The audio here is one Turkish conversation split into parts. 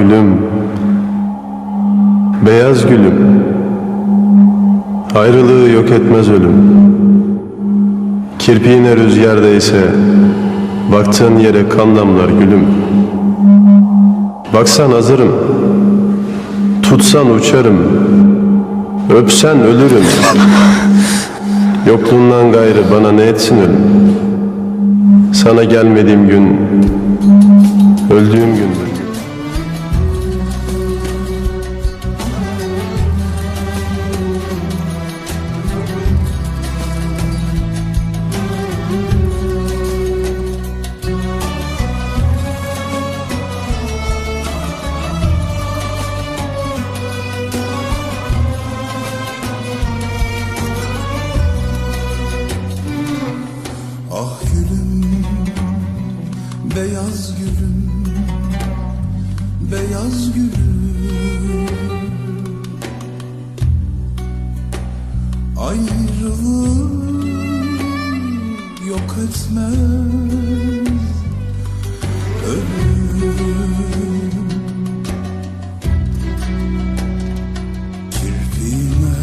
gülüm Beyaz gülüm. Ayrılığı yok etmez ölüm. Kirpiğine rüzgar değse Baktığın yere kan damlar gülüm. Baksan hazırım Tutsan uçarım Öpsen ölürüm. Yokluğundan gayrı bana ne etsin ölüm? Sana gelmediğim gün Öldüğüm beyaz gülüm, beyaz gülüm. Ayrılık yok etmez. Ölüm Kirpiğime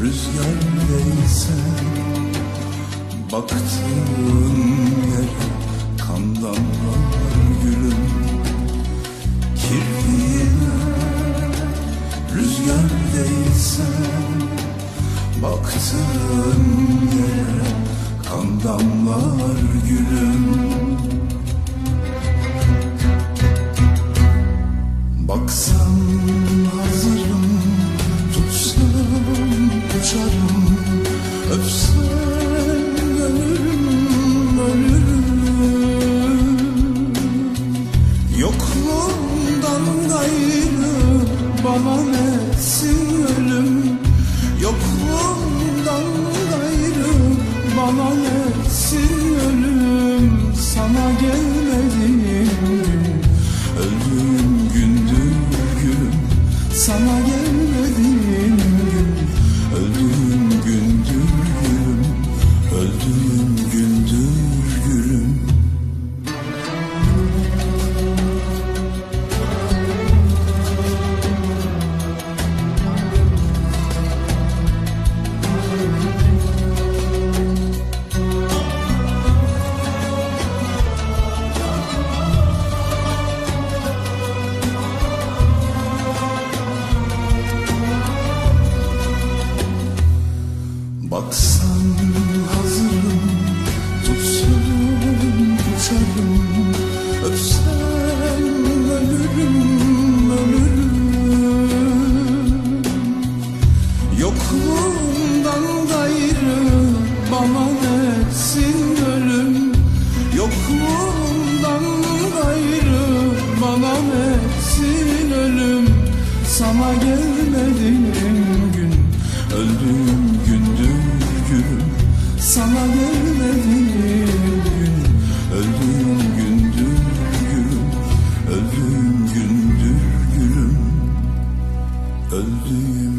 rüzgar değse Baktığın kan damlar gülüm. Kirpiğine rüzgar değse Baktığın yere kan damlar gülüm. Baksan hazırım, tutsan uçarım Öpsen Yokluğundan gayrı bana netsin ölüm. Yokluğundan gayrı bana netsin ölüm. Sana gelmediğim gün öldüğüm gündür gülüm. Sana gelmediğim bana netsin ölüm. Yokluğundan gayrı? Bana netsin ölüm. Sana gelmediğim gün. Öldüğüm gündür gülüm Sana gelmediğim gün. Öldüğüm gündür gülüm Öldüğüm gündür gülüm Öldüğüm